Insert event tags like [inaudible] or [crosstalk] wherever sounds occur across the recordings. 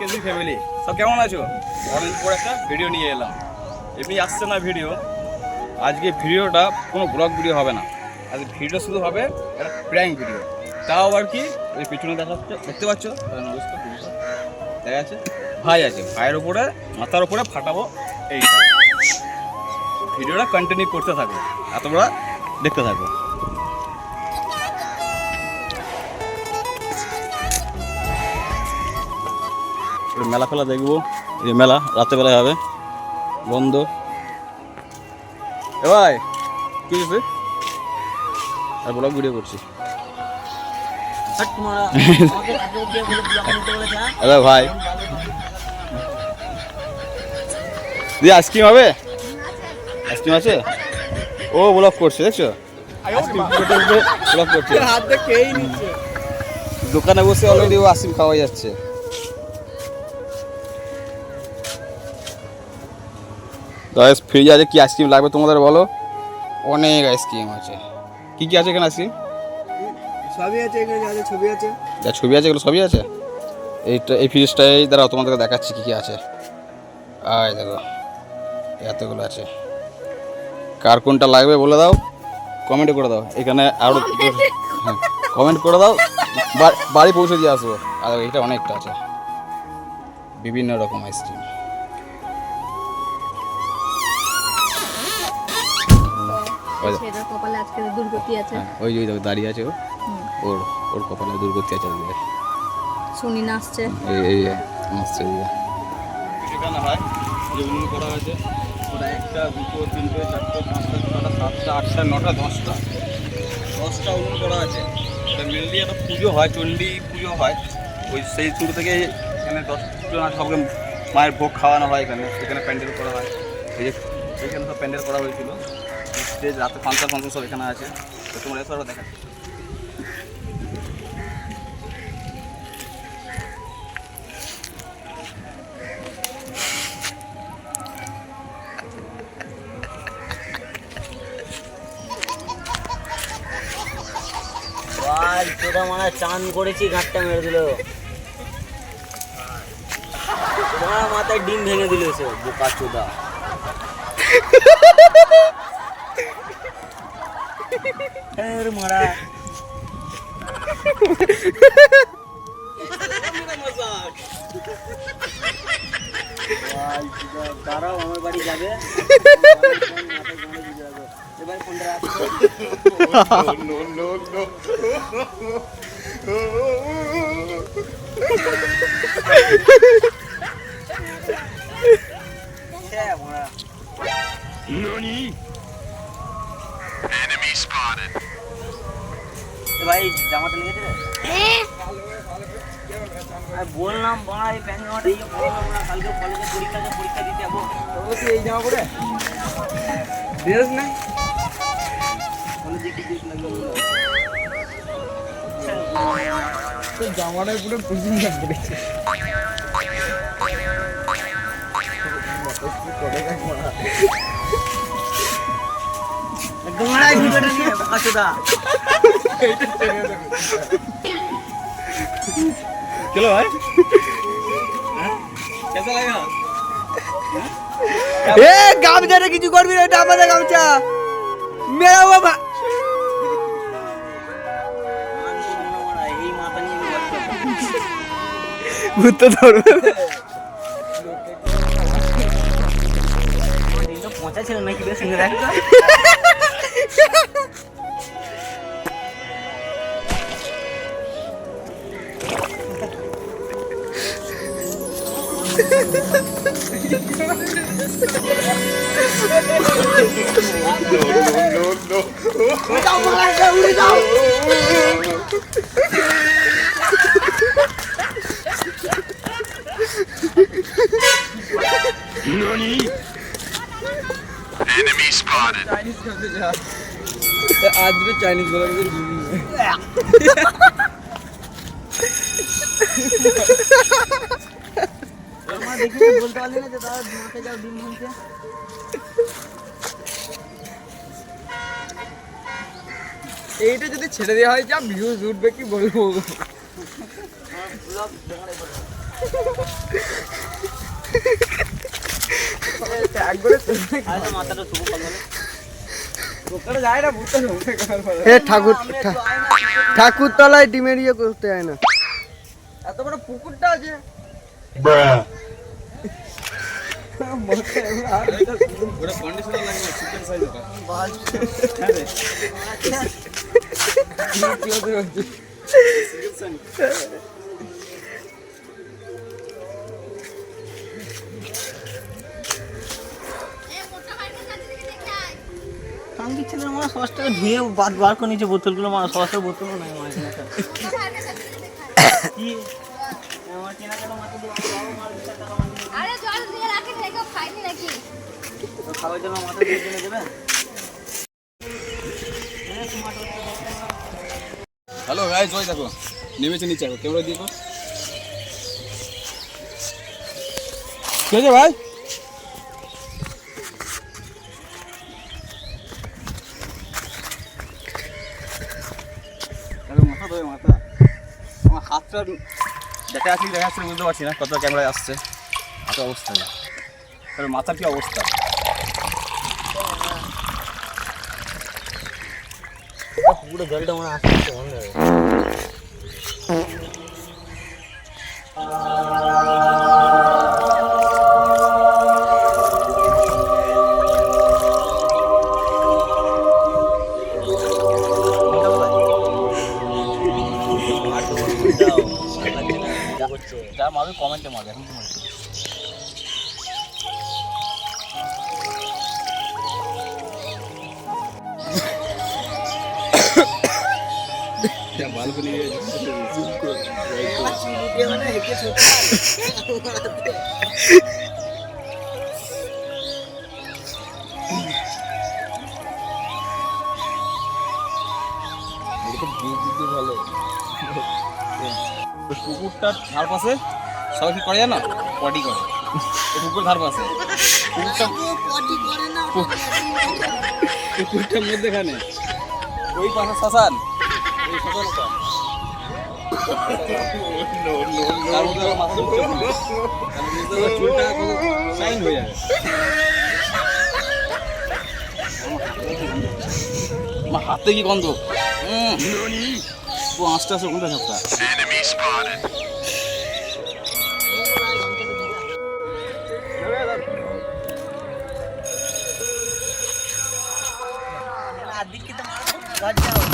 KG family সব কেমন আছো? অনেক পর একটা ভিডিও নিয়ে এলাম। এমনি আসছে না ভিডিও। আজকে ভিডিওটা কোনো ব্লগ ভিডিও হবে না। আজকে ভিডিও শুধু হবে একটা প্র্যাঙ্ক ভিডিও তাও আবার কি? ওই পিছনে দেখা যাচ্ছে দেখতে পাচ্ছ? তার অবস্থা ভিডিওটা দেখা যাচ্ছে? ভাই আছে। ভাইয়ের উপরে মাথার উপরে ফাটাবো এই ভিডিওটা কন্টিনিউ করতে থাকো। আর তোমরা দেখতে থাকো। মেলা ফেলা দেখব। এই মেলা রাত্রেবেলায় হবে। বন্ধ। এ ভাই কি হয়েছে? আর ব্লগ ভিডিও করছি। দিয়ে [laughs] হ্যাঁ? আরে ভাই। দি আইসক্রিম হবে? আইসক্রিম আছে? ও ব্লগ করছে দেখছ? ব্লগ করছে দিয়ে দোকানে বসে অলরেডি ও আইসক্রিম খাওয়া যাচ্ছে। গাইস ফ্রিজ আছে কি আইসক্রিম লাগবে তোমাদের বলো? অনেক আইসক্রিম আছে। কি কি আছে এখানে আইসক্রিম সবই আছে এখানে যা যা ছবি আছে। যা ছবি আছে এগুলো সবই আছে? এইটা এই ফ্রিজটাই দ্বারা তোমাদেরকে দেখাচ্ছি কী কী আছে। আয় দেখো এতগুলো আছে। কার কোনটা লাগবে বলে দাও। কমেন্ট করে দাও। এখানে আরও হ্যাঁ কমেন্ট করে দাও। বাড়ি পৌঁছে দিয়ে আসব। আর এটা অনেকটা আছে। বিভিন্ন রকম আইসক্রিম কপালে আজকে দুর্গতি আছে। হ্যাঁ, ওই যে ওই দাঁড়িয়ে আছে ও। ওর ওর কপালে দুর্গতি আছে শুনি নাচছে। এই এই আসছে সেখানে হয়? যে উন্নয়ন করা হয়েছে। ওরা একটা দুটো তিনটে চারটে পাঁচটা ছটা সাতটা আটটা নটা দশটা। দশটা উন্নয়ন করা আছে। মেনলি একটা পুজো হয় চণ্ডী পুজো হয়। ওই সেই শুরু থেকে এখানে দশটা সবকে মায়ের ভোগ খাওয়ানো হয় এখানে। এখানে প্যান্ডেল করা হয়। এই যে এখানে সব প্যান্ডেল করা হয়েছিল। স্টেজ রাতে ফাংশন ফাংশন সব এখানে আছে, তো তোমরা এসব দেখা মানে চান করেছি ঘাটটা মেরে দিল। মাথায় ডিম ভেঙে দিল সে বোকা চোদা এর মারা দাঁড়াও আমার বাড়ি যাবে এবার ফোনটা রাখো হ্যাঁ মারা এ ভাই লেগেছে রে? আরে বললাম এই প্যান্ট জামাটা ইয়ে পরবো না কালকে কলেজে পরীক্ষা আছে পরীক্ষা দিতে যাব। তুই এই জামা পরে? ড্রেস না? কলেজে [laughs] কি ড্রেস লাগবে বলো? জামাটায় পুরো পুজিং পড়েছে। একদম আড়াই ভিডিওটা নিয়ে বাকাচোদা চলো ভাই কেসা লাগা এ গামছাটা কিছু করবি না এটা আমাদের গামছা মেরা বাবা এই মাথা নিয়ে আমি বসে আছি। ভূত তো ধরবে আমার দিনটা পচা ছিল নাকি বেশ শুনে রাখতো আজ দুটো চাইনিজ বলা গেছে আমার দেখি বলতে পারলি না যে তারা মাঠে যাও ডিম ভাঙছে এইটা যদি ছেড়ে দেওয়া হয় যা ভিউজ উঠবে কি বলব? ঠাকুর তলায় ডিমের ইয়ে করতে হয় না। এত বড় পুকুরটা আছে। কাঙ্কি ছেলের মানে সসটাকে ধুয়ে বাদ বার করে নিচে বোতলগুলো মানে সসের বোতলও নাই আমার কি আমার হ্যালো গাইজ ওই দেখো নেমেছে নিচে দেখো ক্যামেরা দিয়ে কে আছে ভাই? মাথা মাথা। আমার হাতটা দেখা যাচ্ছে দেখা যাচ্ছে বুঝতে পারছি না কত ক্যামেরায় আসছে। এত অবস্থা। তাহলে মাথার কি অবস্থা? পুরো জলটা মনে আসতে আসতে বন্ধ হয়ে। যা মারবে কমেন্টে মারবে এখন বালকনি ভালো। পুকুরটার ধার পাশে সবাই কি করে জানো? পটি করে। ওই পুকুর ধার পাশে। পুকুরটা পুকুরটার মধ্যেখানে। ওই পাশে শ্মশান। আমার হাতে কি গন্ধ। ও আস্তে আস্তে কোনটা ঝাপটা কোন কখন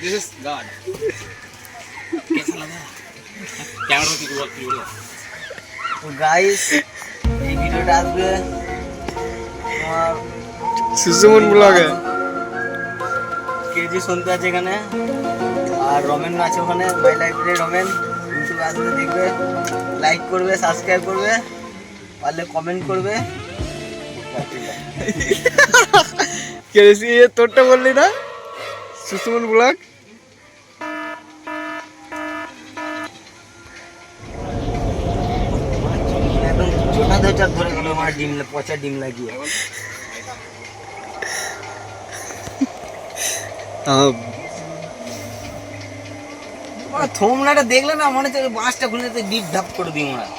দিস ইজ গড কেসা লাগা ক্যামেরা কি বল কি বল? তো গাইস এই ভিডিওটা আসবে তোমার সুজমন ব্লগে। কেজি শুনতে আছে এখানে আর রমেন আছে ওখানে মাই লাইব্রেরি রমেন ইউটিউবে আসবে দেখবে লাইক করবে সাবস্ক্রাইব করবে পারলে কমেন্ট করবে। কেজি তোরটা বললি না? সুসুমন ব্লগ? আমার ডিম পচা ডিম লাগিয়ে। থমলাটা দেখলে না মনে হচ্ছে বাঁশটা খুলে ডিপ ধাপ করে দিই হয়।